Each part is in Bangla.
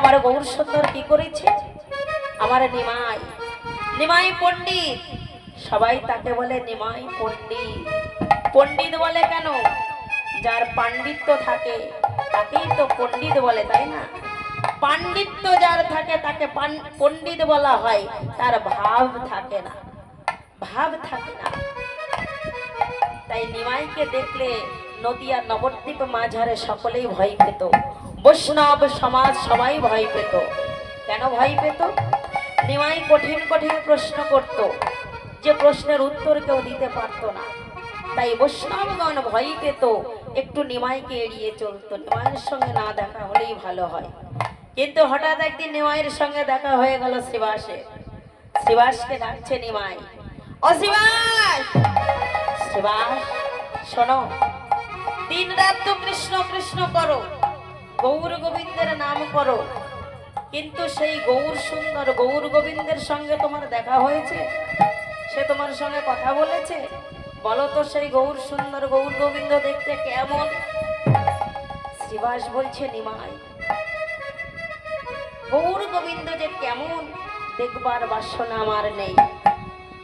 আমার গৌর সুন্দর কি করেছে? আমার নিমাই নিমাই পণ্ডিত। সবাই তাকে বলে নিমাই পণ্ডিত। পণ্ডিত বলে কেন? যার পাণ্ডিত্য থাকে, তাকেই তো পণ্ডিত বলে, তাই না? পাণ্ডিত্য যার থাকে, তাকে পণ্ডিত বলা হয়। তার ভাব থাকে না। ভাব থাকে না। তাই নিমাইকে দেখলে নদিয়া নবদ্বীপ মাঝারে সকলেই ভয় পেত বৈষ্ণব সমাজ সবাই ভয় পেত। কেন ভয় পেত? নিমাই কঠিন কঠিন প্রশ্ন করত। যে প্রশ্নের উত্তর কেউ দিতে পারতো না। তাই বৈষ্ণবগণ ভয় পেত, একটু নিমাইকে এড়িয়ে চলতো। নিমাইয়ের সঙ্গে না দেখা হলেই ভালো হয়। কিন্তু হঠাৎ একদিন নিমাইয়ের সঙ্গে দেখা হয়ে গেল শ্রীবাসের। শ্রীবাসকে ডাকছে নিমাই, ও শ্রীবাস! শ্রীবাস, শোনো দিন রাত তো কৃষ্ণ কৃষ্ণ করো। গৌর গোবিন্দের নাম করো। কিন্তু সেই গৌর সুন্দর গৌর গোবিন্দের সঙ্গে তোমার দেখা হয়েছে? সে তোমার সঙ্গে কথা বলেছে? বলো তো সেই গৌর সুন্দর গৌর গোবিন্দ দেখতে কেমন? শ্রীবাস বলছে, নিমাই। গৌর গোবিন্দ যে কেমন, দেখবার বাসনা আমার নেই।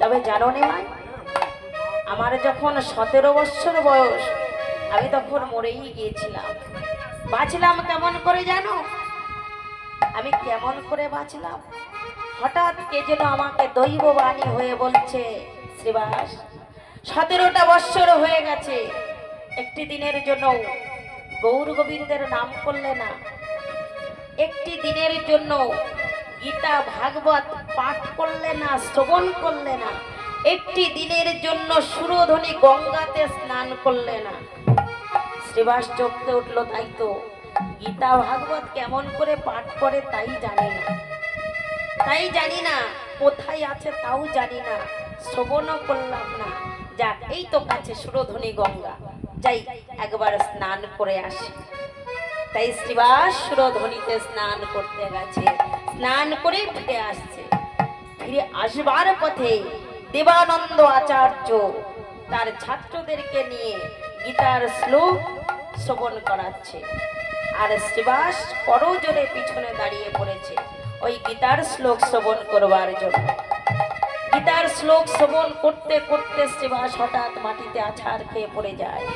তবে জানো নিমাই, আমার যখন সতেরো বছর বয়স, আমি তখন মরেই গিয়েছিলাম। বাঁচলাম কেমন করে জানো? আমি কেমন করে বাঁচলাম? হঠাৎ কে যেন আমাকে দৈব বাণী হয়ে বলছে, শ্রীবাস, সতেরোটা বৎসর হয়ে গেছে। একটি দিনের জন্য গৌর গোবিন্দের নাম করলে না। একটি দিনের জন্য গীতা ভাগবত পাঠ করলে না, শ্রবণ করলে না। একটি দিনের জন্য সুরধ্বনি গঙ্গাতে স্নান করলে না। শ্রীবাস চমকে উঠল, তাই তো। গীতা ভাগবত কেমন করে পাঠ করে তাই জানি না। তাই জানি না, কোথায় আছে তাও জানি না। শ্রবণও করলাম না। যাক, এই তো কাছে সুরধ্বনি গঙ্গা। যাই, একবার স্নান করে আসি। তাই শ্রীবাস সুরধ্বনিতে স্নান করতে গেছে। স্নান করে ফিরে আসছে। ফিরে আসবার পথে দেবানন্দ আচার্য তার ছাত্রদেরকে নিয়ে গীতার শ্লোক শ্রবণ করাচ্ছে। আর শ্রীবাস করজোরে পিছনে দাঁড়িয়ে পড়েছে। ওই গীতার শ্লোক শ্রবণ করবার জন্য। গীতার শ্লোক শ্রবণ করতে করতে শ্রীবাস হঠাৎ মাটিতে আছাড় খেয়ে পড়ে যায়।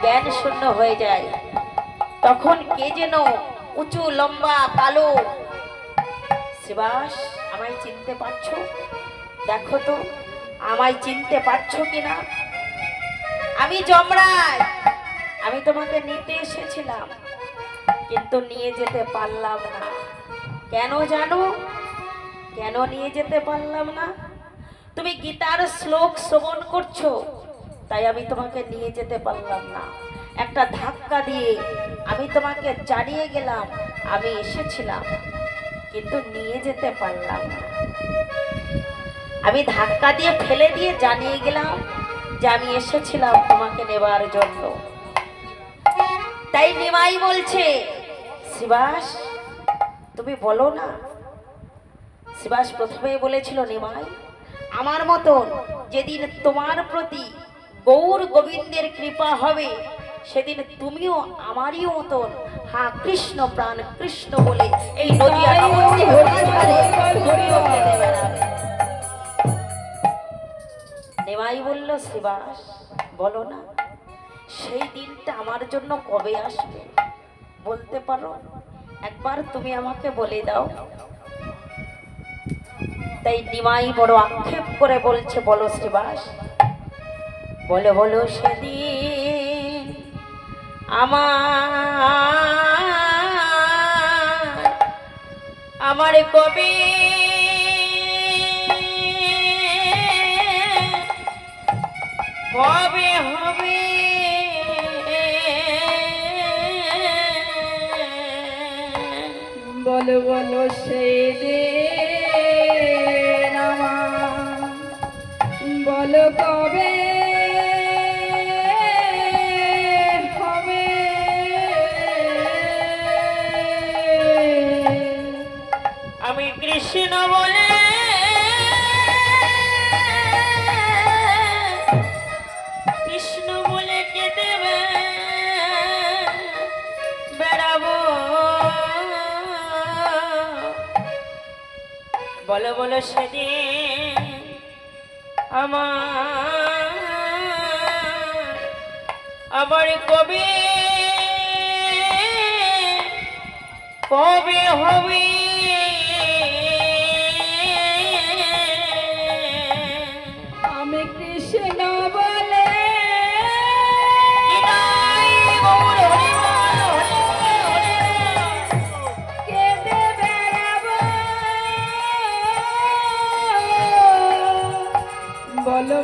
জ্ঞান শূন্য হয়ে যায়। তখন কে যেন উঁচু, লম্বা, কালো শিবাস আমায় চিনতে পারছ? দেখো তো, আমায় চিনতে পারছ কিনা? আমি জমরাজ আমি তোমাকে নিতে এসেছিলাম, কিন্তু নিয়ে যেতে পারলাম না। কেন জানো? কেন নিয়ে যেতে পারলাম না? তুমি গীতার শ্লোক শ্রবণ করছ, তাই আমি তোমাকে নিয়ে যেতে পারলাম না। একটা ধাক্কা দিয়ে আমি তোমাকে জানিয়ে গেলাম, আমি এসেছিলাম, কিন্তু নিয়ে যেতে পারলাম না। আমি ধাক্কা দিয়ে ফেলে দিয়ে জানিয়ে গেলাম যে আমি এসেছিলাম তোমাকে নেবার জন্য। তাই নিমাই বলছে শিবাস তুমি বলো না। শিবাস প্রথমে বলেছিল নিমাই আমার মতন যেদিন তোমার প্রতি গৌর গোবিন্দের কৃপা হবে সেদিন তুমিও আমারই মতন হা কৃষ্ণ প্রাণ কৃষ্ণ বলে এই। নেমাই বলল শিবাস বলো না। সেই দিনটা আমার জন্য কবে আসবে? বলতে পারো? একবার তুমি আমাকে বলে দাও। তাই নিমাই বড় আক্ষেপ করে বলছে, বলো শ্রীবাস। বলে, বলো সেদিন আমার আমার কবে কবে হবে? বলো বলো সেই দে বলো কবে বলো বলো সেদিন আমার আবার কবি কবে হবে?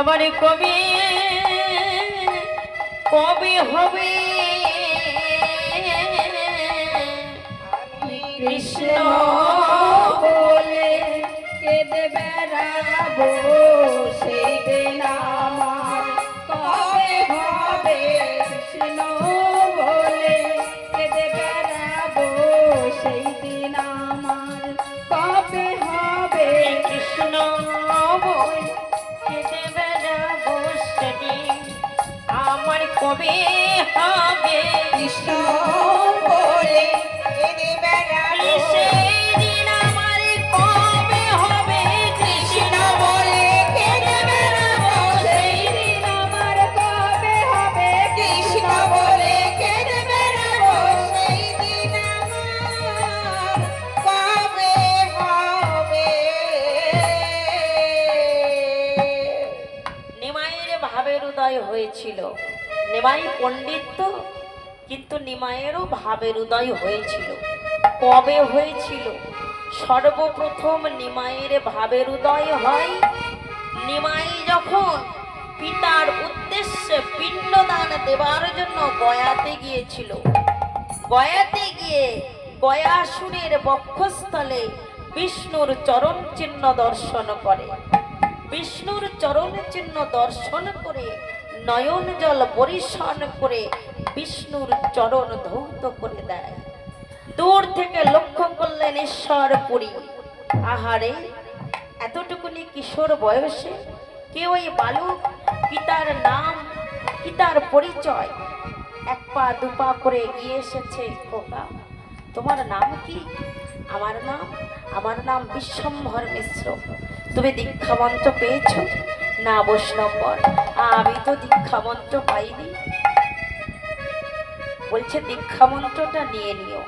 আমার কবি কবি হবে? কৃষ্ণ বলে কেঁদে বেড়াবো। নিমাই পণ্ডিত তো কিন্তু নিমাইয়েরও ভাবের উদয় হয়েছিল। কবে হয়েছিল? সর্বপ্রথম নিমাইয়ের ভাবের উদয় হয় নিমাই যখন পিতার উদ্দেশ্যে পিণ্ডদান দেবার জন্য গয়াতে গিয়েছিল। গয়াতে গিয়ে গয়াসুরের বক্ষস্থলে বিষ্ণুর চরণ চিহ্ন দর্শন করে। বিষ্ণুর চরণ চিহ্ন দর্শন করে নয়ন জল পরিশন করে বিষ্ণুর চরণ ধৌত করে দেয়। দূর থেকে লক্ষ্য করলেন ঈশ্বর পুরী। আহারে, এতটুকুনি কিশোর বয়সে কে ওই বালক, পিতার নাম, পিতার পরিচয়? এক পা দুপা করে এগিয়ে এসেছে খোকা। তোমার নাম কি? আমার নাম? আমার নাম বিশ্বম্ভর মিশ্র। তুমি দীক্ষা মন্ত্র পেয়েছ? না বৈষ্ণবর। আমি তো দীক্ষা মন্ত্র পাইনি। বলছে দীক্ষা মন্ত্রটা নিয়ে নিও।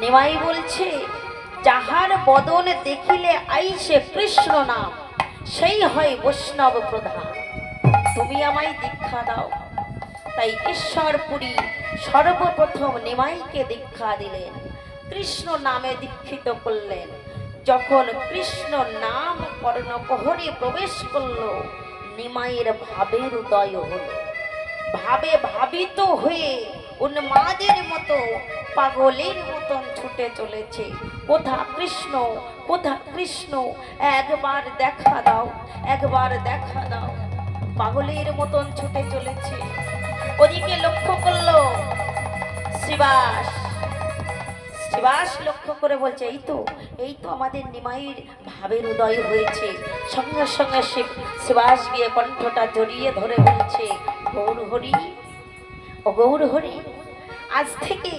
নেমাই বলছে, যাহার বদন দেখিলে আইসে কৃষ্ণ নাম, সেই হয় বৈষ্ণব প্রধান। তুমি আমায় দীক্ষা দাও। তাই ঈশ্বরপুরী সর্বপ্রথম নিমাইকে দীক্ষা দিলেন। কৃষ্ণ নামে দীক্ষিত করলেন। যখন কৃষ্ণ নাম কর্ণকহরে প্রবেশ করল। নিমাইয়ের ভাবের উদয় হলো। ভাবে ভাবিত হয়ে উন্মাদের মতো পাগলের মতন ছুটে চলেছে। কোথা কৃষ্ণ কোথা কৃষ্ণ? একবার দেখা দাও, একবার দেখা দাও। পাগলের মতন ছুটে চলেছে। ওদিকে লক্ষ্য করল শিবাস। শিবাস লক্ষ্য করে বলছে, এই তো এই তো আমাদের নিমাইয়ের ভাবের উদয় হয়েছে। সঙ্গে সঙ্গে শিব শিবাস গিয়ে কণ্ঠটা জড়িয়ে ধরে বলছে, গৌর হরি, ও গৌর হরি, আজ থেকে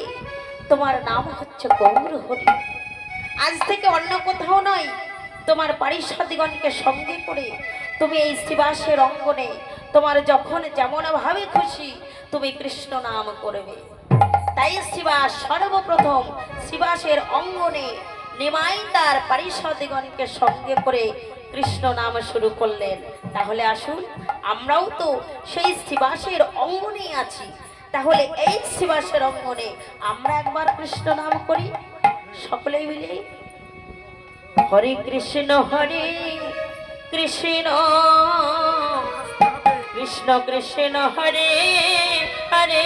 তোমার নাম হচ্ছে গৌর হরি। আজ থেকে অন্য কোথাও নয়, তোমার পারিষদগণকে সঙ্গে করে তুমি এই শিবাসের অঙ্গনে তোমার যখন যেমন ভাবে খুশি, তুমি কৃষ্ণ নাম করবে। তাই শিবাস সর্বপ্রথম শিবাসের অঙ্গনে নিমাই তার পারিষদগণকে সঙ্গে করে কৃষ্ণ নাম শুরু করলেন। তাহলে আসুন, আমরাও তো সেই শিবাসের অঙ্গনেই আছি। তাহলে এই শিবাসের অঙ্গনে আমরা একবার কৃষ্ণ নাম করি। সকলেই মিলে। হরে কৃষ্ণ হরে কৃষ্ণ। কৃষ্ণ কৃষ্ণ, হরে হরে।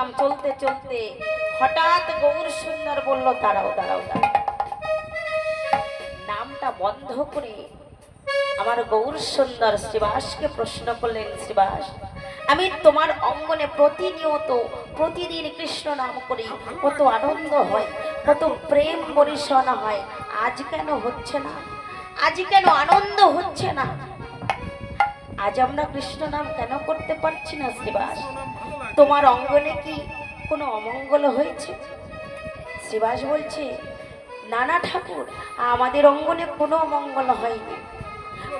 নাম চলতে চলতে। হঠাৎ গৌর সুন্দর বলল, দাঁড়াও দাঁড়াও দাঁড়াও। নামটা বন্ধ করে আমার গৌর সুন্দর শ্রীবাসকে প্রশ্ন করলেন, শ্রীবাস, আমি তোমার অঙ্গনে প্রতিনিয়ত, প্রতিদিন কৃষ্ণ নাম করি। কত আনন্দ হয়, কত প্রেম পরিসনা হয়। আজ কেন হচ্ছে না? আজ কেন আনন্দ হচ্ছে না? আজ আমরা কৃষ্ণ নাম কেন করতে পারছি না, শ্রীবাস? তোমার অঙ্গনে কি কোনো অমঙ্গল হয়েছে? শ্রীবাস বলছে, নানা ঠাকুর, আমাদের অঙ্গনে কোনো অমঙ্গল হয়নি।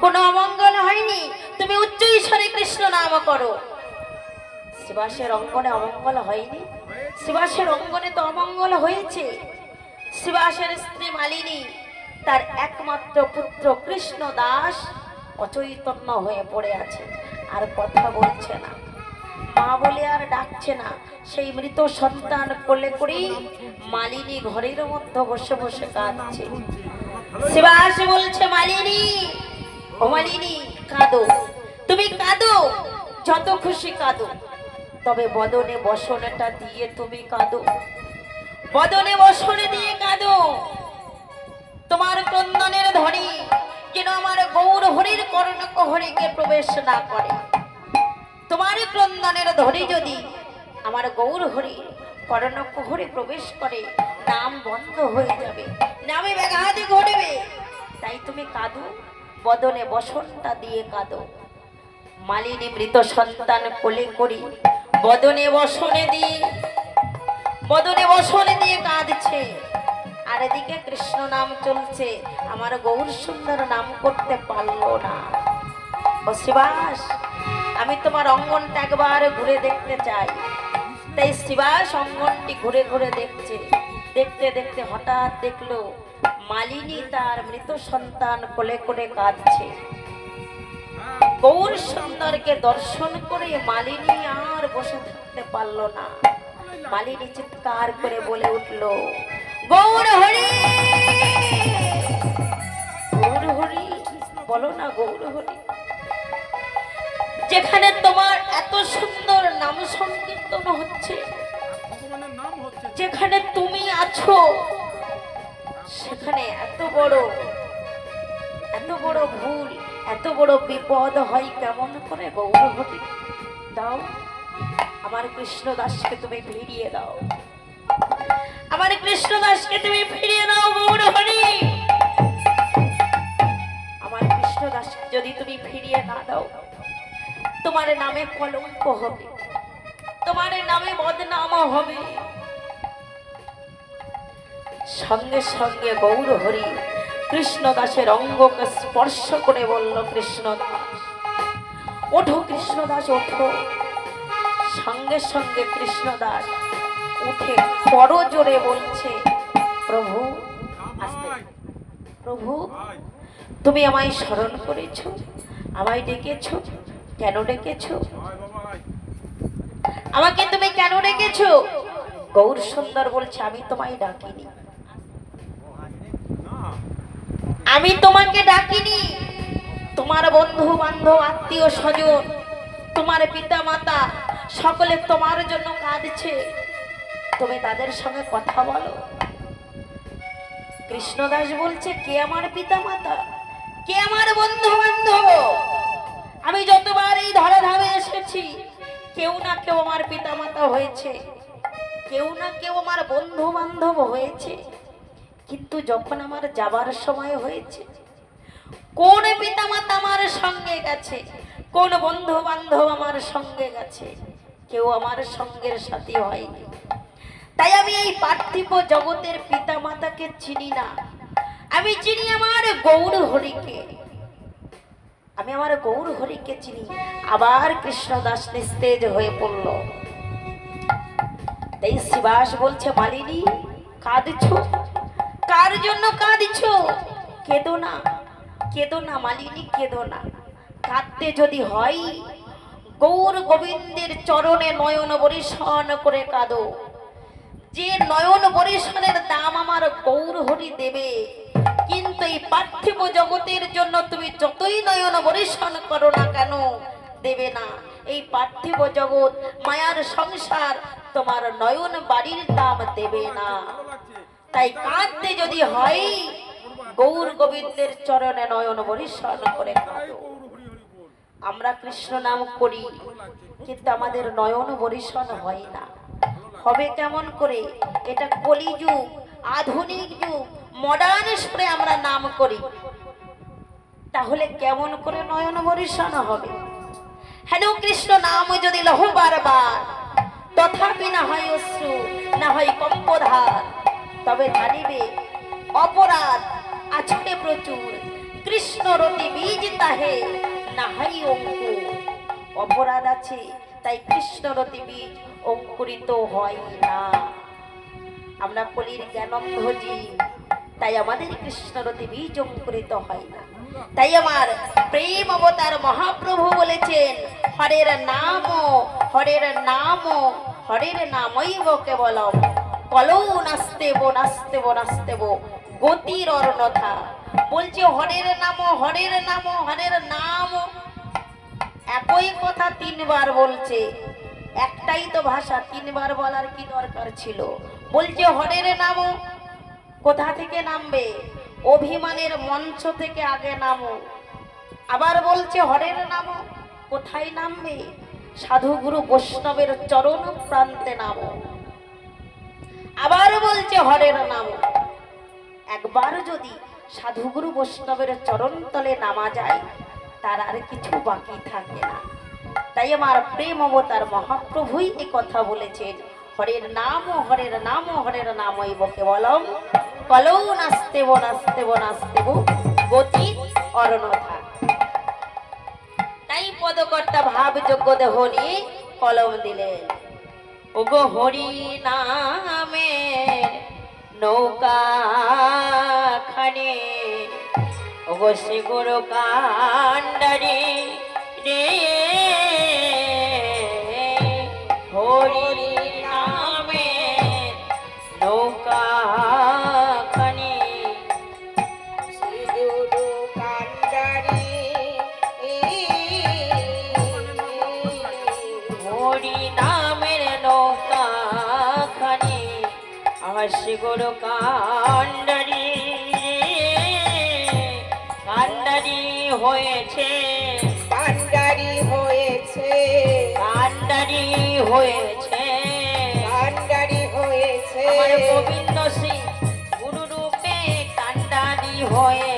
কোনো অমঙ্গল হয়নি? তুমি উচ্চ ঈশ্বরে কৃষ্ণ নাম করো। শিবাসের অঙ্গনে অমঙ্গল হয়নি? শিবাসের অঙ্গনে তো অমঙ্গল হয়েছে। শিবাসের স্ত্রী মালিনী, তার একমাত্র পুত্র কৃষ্ণ দাস অচৈতন্য হয়ে পড়ে আছে, আর কথা বলছে না। মা বলে আর ডাকছে না। সেই মৃত সন্তান কোলে করেই মালিনী ঘরের মধ্যে বসে বসে কাঁদছে। শিবাস বলছে, মালিনী, ও মালিনী, কাঁদো। তুমি কাঁদো, যত খুশি কাঁদো। তবে বদনে বসনটা দিয়ে তুমি কাঁদো। বদনে বসনে দিয়ে কাঁদো। তোমার ক্রন্দনের ধ্বনি যেন আমার গৌর হরির কর্ণক হরিকে প্রবেশ না করে। তোমার ক্রন্দনের ধ্বনি যদি আমার গৌর হরি কর্ণক হরি প্রবেশ করে, নাম বন্ধ হয়ে যাবে। নামে ব্যাঘাত ঘটবে। তাই তুমি কাঁদো, বদনে বসনটা দিয়ে কাঁদো। মালিনী মৃত সন্তান কোলে করি, বদনে বসনে দিয়ে, বদনে বসনে দিয়ে কাঁদছে। আর এদিকে কৃষ্ণ নাম চলছে, আমার গৌর সুন্দর নাম করতে পারল না। ও শিবাস আমি তোমার অঙ্গনটা একবার ঘুরে দেখতে চাই। তাই শিবাস অঙ্গনটি ঘুরে ঘুরে দেখছে। দেখতে দেখতে হঠাৎ দেখল মালিনী তার মৃত সন্তান কোলে করে কাঁদছে। গৌর সুন্দরকে দর্শন করে মালিনী আর বসে থাকতে পারল না। মালিনী চিৎকার করে বলে উঠল, গৌর হরি! গৌর হরি! বলো না গৌর হরি! যেখানে তোমার এত সুন্দর নাম সংকীর্তন হচ্ছে, যেখানে তুমি আছো, সেখানে এত বড় এত বড় ভুল, এত বড় বিপদ হয় কেমন করে গৌরহরি দাও, আমার কৃষ্ণ দাসকে তুমি ফিরিয়ে দাও। আমার কৃষ্ণ দাসকে তুমি ফিরিয়ে দাও গৌরহরি আমার কৃষ্ণ দাসকে যদি তুমি ফিরিয়ে না দাও তোমার নামে কলঙ্ক হবে। তোমার নামে বদনাম হবে। সঙ্গে সঙ্গে গৌর হরি কৃষ্ণদাসের অঙ্গকে স্পর্শ করে বলল কৃষ্ণ দাস ওঠো, কৃষ্ণদাস, ওঠো। সঙ্গে সঙ্গে কৃষ্ণদাস উঠে বড় জোরে বলছে, প্রভু প্রভু, তুমি আমায় স্মরণ করেছ, আমায় ডেকেছো কেন ডেকেছো? আমাকে তুমি কেন ডেকেছো? গৌর সুন্দর বলছে, আমি তোমায় ডাকিনি। আমি তোমাকে ডাকিনি। তোমার বন্ধু বান্ধব, আত্মীয় স্বজন, তোমার পিতা মাতা সকলে তোমার জন্য কাঁদছে। তুমি তাদের সঙ্গে কথা বলো। কৃষ্ণদাস বলছে, কে আমার পিতা মাতা কে আমার বন্ধু বান্ধব? আমি যতবার এই ধরাধামে এসেছি, কেউ না কেউ আমার পিতা মাতা হয়েছে, কেউ না কেউ আমার বন্ধু বান্ধব হয়েছে। কিন্তু যখন আমার যাবার সময় হয়েছে, কোন পিতা মাতা আমার সঙ্গে গেছে, কোন বন্ধু বান্ধব আমার সঙ্গে গেছে, কেউ আমার সঙ্গের সাথী হয়নি। তাই আমি এই পার্থিব জগতের পিতা মাতাকে চিনি না। আমি চিনি আমার গৌর হরিকে আমি আমার গৌর হরিকে চিনি। আবার কৃষ্ণদাস নিস্তেজ হয়ে পড়ল। তাই শিবাস বলছে, মালিনী, কাঁদছ? কার জন্য কাঁদছ? কেঁদো না কেঁদো না মালিনী, কেঁদো না। কাঁদতে যদি হয়, গৌর গোবিন্দের চরণে নয়ন বরিশন করে কাঁদো। যে নয়ন বরিশনের দাম আমার গৌর হরি দেবে কিন্তু এই পার্থিব জগতের জন্য তুমি যতই নয়ন বরিশন করো না কেন, দেবে না। এই পার্থিব জগৎ, মায়ার সংসার, তোমার নয়ন বাড়ির দাম দেবে না। তাই কাঁদতে যদি হয়, গৌর গোবিন্দের চরণে নয়ন বরিশন করে আমরা কৃষ্ণ নাম করি, কিন্তু আমাদের নয়ন বরিশন হয় না। হবে কেমন করে? এটা কলিযুগ, আধুনিক যুগ। মডার্ন সুরে আমরা নাম করি। তাহলে কেমন করে নয়ন বরিশন হবে? হেন কৃষ্ণ নাম যদি লহ বারবার, তথাপি না হয় অশ্রু, না হয় কম্পধার, তবে জানিবে অপরাধ আছড়ে প্রচুর। কৃষ্ণ রতি বীজ তাহে, না হয় অঙ্কুর। অপরাধ আছে, তাই কৃষ্ণরতি বীজ অঙ্কুরিত হয় না। আমরা কলির জ্ঞানন্ধজি তাই আমাদের কৃষ্ণরতি অঙ্কুরিত হয় না। তাই আমার প্রেম অবতার মহাপ্রভু বলেছেন, হরের নাম হরের নাম, হরের নামই কেবলম। কলৌ নাস্তেব নাস্তেব নাস্তেব গতির অর্ণথা বলছে, হরের নাম হরের নাম হরের নাম। একই কথা তিনবার বলছে। একটাই তো ভাষা, তিনবার বলার কি দরকার ছিল? বলছে, হরের নাম কোথা থেকে নামবে? অভিমানের মঞ্চ থেকে আগে নামো। আবার বলছে, হরের নাম, কোথায় নামবে? সাধুগুরু বৈষ্ণবের চরণ প্রান্তে নামো। আবার বলছে, হরের নাম। একবার যদি সাধুগুরু বৈষ্ণবের চরণ তলে নামা যায়, তার আর কিছু বাকি থাকে না। তাই আমার প্রেম অবতার মহাপ্রভুই এ কথা বলেছেন, হরের নাম হরের নাম, হরের নামই বকে বলম। কলৌ নাস্তেব নাস্তেব নাস্তেব গতি অরণথা। তাই পদকর্তা ভাবযোগ্য দেহ নিয়ে কলম দিলেন। ওগো হরি নামের নৌকা খানে, ওগো শিগুর কান্ডারি রে আমার গুরু কান্ডারি কান্ডারি হয়েছে। কান্ডারি হয়েছে। কান্ডারি হয়েছে। কান্ডারি হয়েছে। আমার গোবিন্দ সিং গুরু রূপে কান্ডারি হয়েছে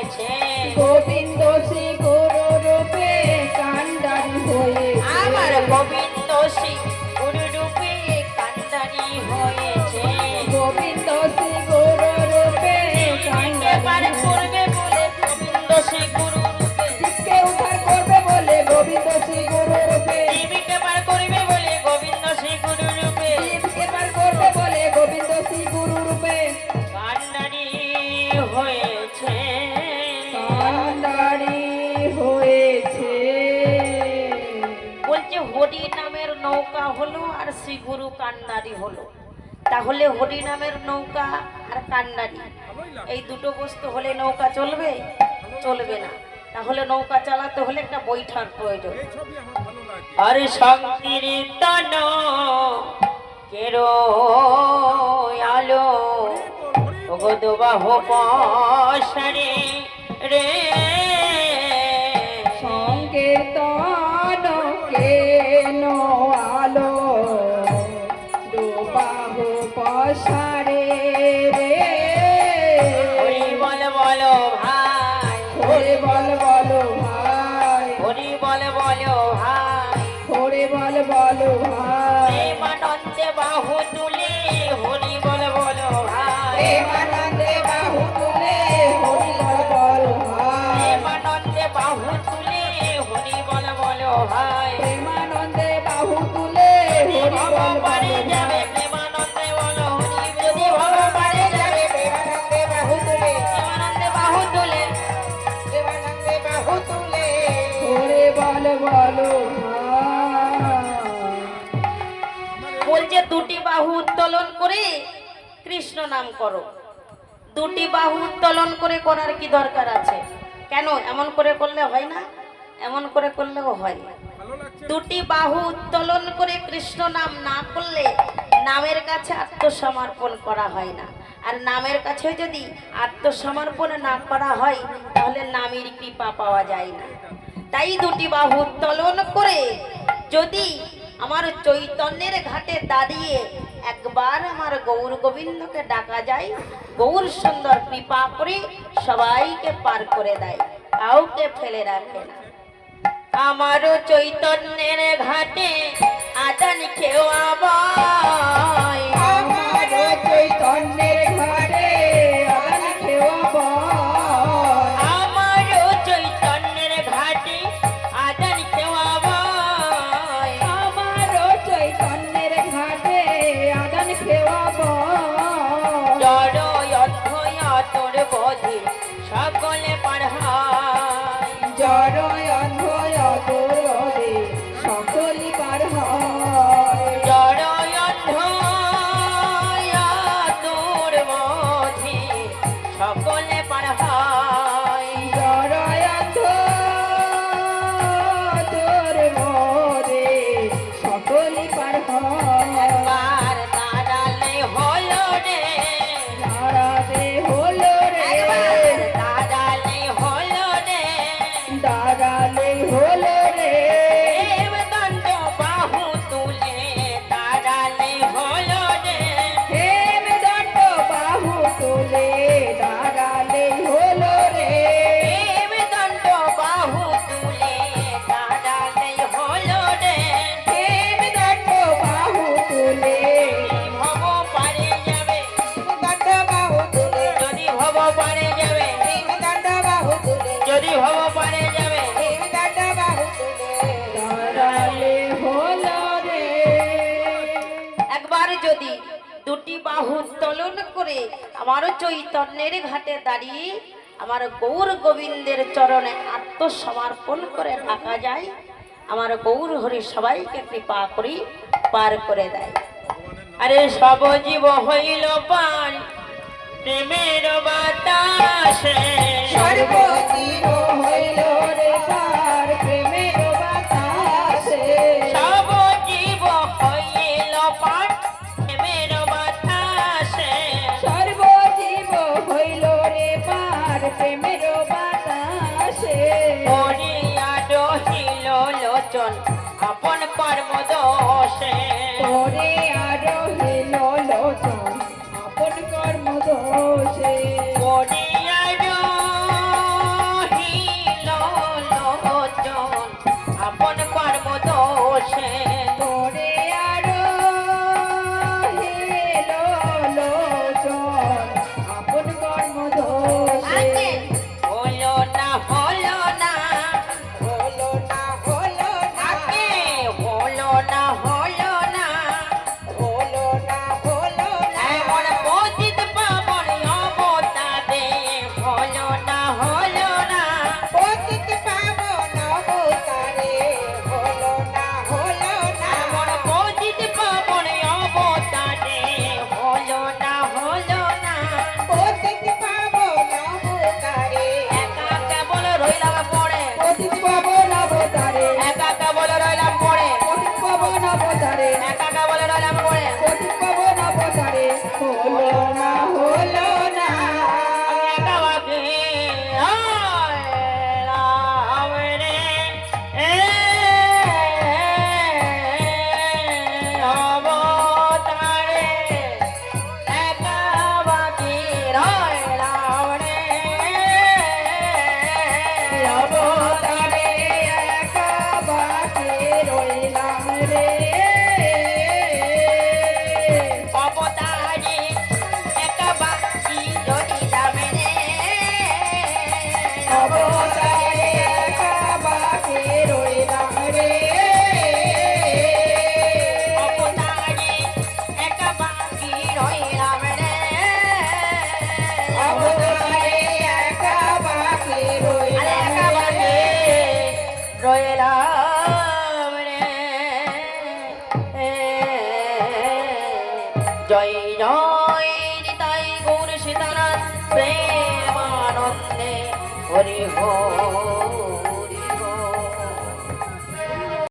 হরি নামের নৌকা হলো আর শ্রী গুরু কান্ডারি হলো। তাহলে হরি নামের নৌকা আর কান্ডারি এই দুটো বস্তু হলে নৌকা চলবে চলবে না। তাহলে নৌকা চালাতে হলে একটা বৈঠার প্রয়োজন। আরে সংকীর্তন কেরো আলো ভগত বাহ রে। বল ভাই হরে বল বলো ভাই প্রেমানন্দে বাহু নাম করো। দুটি বাহু উত্তোলন করে করার কি দরকার আছে? কেন? এমন করে করলে হয় না? এমন করে করলেও হয়। দুটি বাহু উত্তোলন করে কৃষ্ণ নাম না করলে নামের কাছে আত্মসমর্পণ করা হয় না। আর নামের কাছে যদি আত্মসমর্পণ না করা হয় তাহলে নামের কৃপা পাওয়া যায় না। তাই দুটি বাহু উত্তোলন করে যদি আমার চৈতন্যের ঘাটে দাঁড়িয়ে একবার আমার গৌর গোবিন্দকে ডাকা যায়, গৌর সুন্দর কৃপা করে সবাইকে পার করে দেয়, কাউকে ফেলে রাখে না। আমারও চৈতন্যের ঘাটে আদান কেউ উত্তোলন করে আমারও চৈতন্যের ঘাটে দাঁড়িয়ে আমার গৌর গোবিন্দের চরণে আত্মসমর্পণ করে থাকা যায়। আমার গৌর হরি সবাইকে কৃপা করি, পার করে দেয়। আরে সব জীব হইল পান প্রেমের বাতাসে। সর্বতীর দোষে পরে আর হইল